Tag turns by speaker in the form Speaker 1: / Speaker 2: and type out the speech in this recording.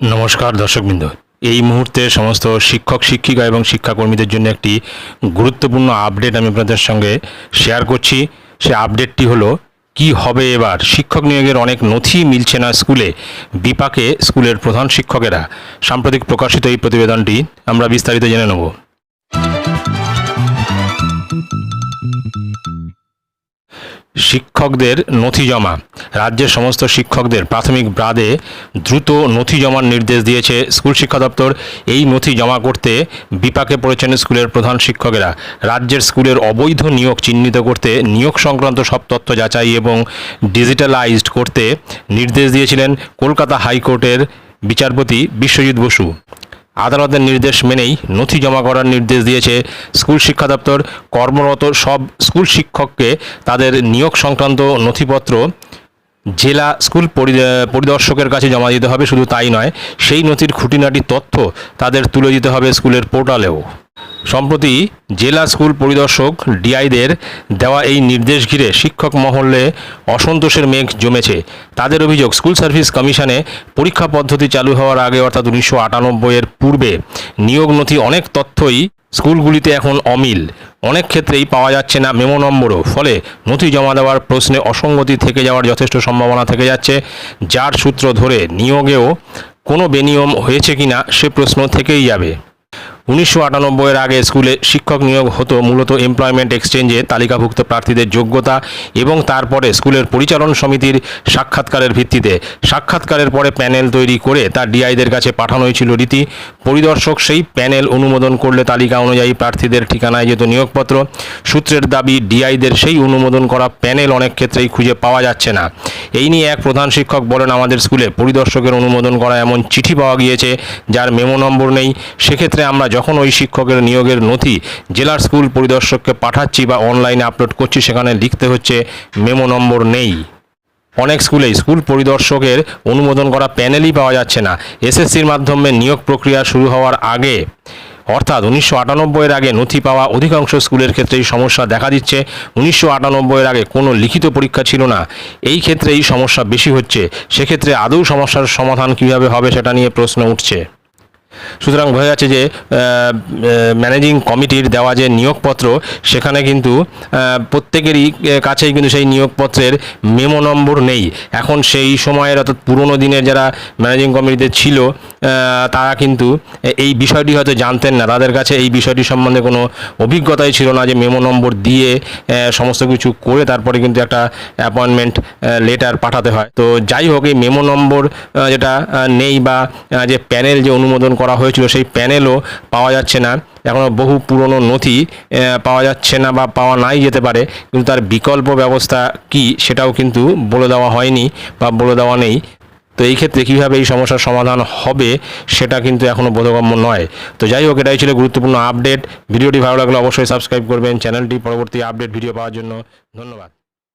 Speaker 1: নমস্কার দর্শকবৃন্দ। এই মুহূর্তে সমস্ত শিক্ষক, শিক্ষিকা এবং শিক্ষাকর্মীদের জন্য একটি গুরুত্বপূর্ণ আপডেট আমি আপনাদের সঙ্গে শেয়ার করছি। সে আপডেটটি হলো, কি হবে এবার? শিক্ষক নিয়োগের অনেক নথি মিলছে না স্কুলে। বিপাকে স্কুলের প্রধান শিক্ষকেরা। সাম্প্রতিক প্রকাশিত এই প্রতিবেদনটি আমরা বিস্তারিত জেনে নেব। শিক্ষকদের নথি জমা। রাজ্যের সমস্ত শিক্ষকদের প্রাথমিক ব্রাদে দ্রুত নথি জমার নির্দেশ দিয়েছে স্কুল শিক্ষা দপ্তর। এই নথি জমা করতে বিপাকে পড়েছেন স্কুলের প্রধান শিক্ষকেরা। রাজ্যের স্কুলের অবৈধ নিয়োগ চিহ্নিত করতে নিয়োগ সংক্রান্ত সব তথ্য যাচাই এবং ডিজিটালাইজড করতে নির্দেশ দিয়েছিলেন কলকাতা হাইকোর্টের বিচারপতি বিশ্বজিৎ বসু। আদালতের নির্দেশ মেনেই নথি জমা করার নির্দেশ দিয়েছে স্কুল শিক্ষা দপ্তর। কর্মরত সব স্কুল শিক্ষককে তাদের নিয়োগ সংক্রান্ত নথিপত্র জেলা স্কুল পরিদর্শকের কাছে জমা দিতে হবে। শুধু তাই নয়, সেই নথির খুঁটিনাটি তথ্য তাদের তুলে দিতে হবে স্কুলের পোর্টালেও। সম্প্রতি জেলা স্কুল পরিদর্শক ডিআইদের দেওয়া এই নির্দেশ ঘিরে শিক্ষক মহলে অসন্তোষের মেঘ জমেছে। তাদের অভিযোগ, স্কুল সার্ভিস কমিশনে পরীক্ষা পদ্ধতি চালু হওয়ার আগে অর্থাৎ উনিশশো আটানব্বইয়ের পূর্বে নিয়োগ নথি অনেক তথ্যই স্কুলগুলিতে এখন অমিল। অনেক ক্ষেত্রেই পাওয়া যাচ্ছে না মেমো নম্বরও। ফলে নথি জমা দেওয়ার প্রশ্নে অসঙ্গতি থেকে যাওয়ার যথেষ্ট সম্ভাবনা থেকে যাচ্ছে। যার সূত্র ধরে নিয়োগেও কোনো বেনিয়ম হয়েছে কিনা সে প্রশ্ন থেকেই যাবে। উনিশশো আটানব্বইয়ের আগে স্কুলে শিক্ষক নিয়োগ হতো মূলত এমপ্লয়মেন্ট এক্সচেঞ্জে তালিকাভুক্ত প্রার্থীদের যোগ্যতা এবং তারপরে স্কুলের পরিচালন সমিতির সাক্ষাৎকারের ভিত্তিতে। সাক্ষাৎকারের পরে প্যানেল তৈরি করে তা ডিআইদের কাছে পাঠানো হয়েছিল রীতি। পরিদর্শক সেই প্যানেল অনুমোদন করলে তালিকা অনুযায়ী প্রার্থীদের ঠিকানায় যেত নিয়োগপত্র। সূত্রের দাবি, ডিআইদের সেই অনুমোদন করা প্যানেল অনেক ক্ষেত্রেই খুঁজে পাওয়া যাচ্ছে না। এই নিয়ে এক প্রধান শিক্ষক বলেন, আমাদের স্কুলে পরিদর্শকের অনুমোদন করা এমন চিঠি পাওয়া গিয়েছে যার মেমো নম্বর নেই। সেক্ষেত্রে আমরা যখন ওই শিক্ষকের নিয়োগের নথি জেলার স্কুল পরিদর্শককে পাঠাচ্ছি বা অনলাইনে আপলোড করছি, সেখানে লিখতে হচ্ছে মেমো নম্বর নেই। অনেক স্কুলেই স্কুল পরিদর্শকের অনুমোদন করা প্যানেলই পাওয়া যাচ্ছে না। এসএসসির মাধ্যমে নিয়োগ প্রক্রিয়া শুরু হওয়ার আগে, অর্থাৎ উনিশশো আটানব্বইয়ের আগে নথি পাওয়া অধিকাংশ স্কুলের ক্ষেত্রেই সমস্যা দেখা দিচ্ছে। উনিশশো আটানব্বইয়ের আগে কোনো লিখিত পরীক্ষা ছিল না। এই ক্ষেত্রে এই সমস্যা বেশি হচ্ছে। সেক্ষেত্রে আদৌ সমস্যার সমাধান কীভাবে হবে সেটা নিয়ে প্রশ্ন উঠছে। সুতরাং বোঝা যাচ্ছে যে ম্যানেজিং কমিটির দেওয়া যে নিয়োগপত্র, সেখানে কিন্তু প্রত্যেকেরই কাছেই কিন্তু সেই নিয়োগপত্রের মেমো নম্বর নেই। এখন সেই সময়ের অর্থাৎ পুরনো দিনের যারা ম্যানেজিং কমিটিতে ছিল তারা কিন্তু এই বিষয়টি হয়তো জানতেন না। তাদের কাছে এই বিষয়টি সম্বন্ধে কোনো অভিজ্ঞতাই ছিল না যে মেমো নম্বর দিয়ে সমস্ত কিছু করে তারপরে কিন্তু একটা অ্যাপয়েন্টমেন্ট লেটার পাঠাতে হয়। তো যাই হোক, এই মেমো নম্বর যেটা নেই বা যে প্যানেল যে অনুমোদন করা হয়েছিল সেই প্যানেলও পাওয়া যাচ্ছে না। এখনও বহু পুরনো নথি পাওয়া যাচ্ছে না বা পাওয়া নাই যেতে পারে, কিন্তু তার বিকল্প ব্যবস্থা কি সেটাও কিন্তু বলে দেওয়া হয়নি বা বলে দেওয়া নেই। তো এই ক্ষেত্রে কীভাবে এই সমস্যার সমাধান হবে সেটা কিন্তু এখনও বোধগম্য নয়। তো যাই হোক, এটাই ছিল গুরুত্বপূর্ণ আপডেট। ভিডিওটি ভালো লাগলে অবশ্যই সাবস্ক্রাইব করবেন। চ্যানেলটি পরবর্তী আপডেট ভিডিও পাওয়ার জন্য ধন্যবাদ।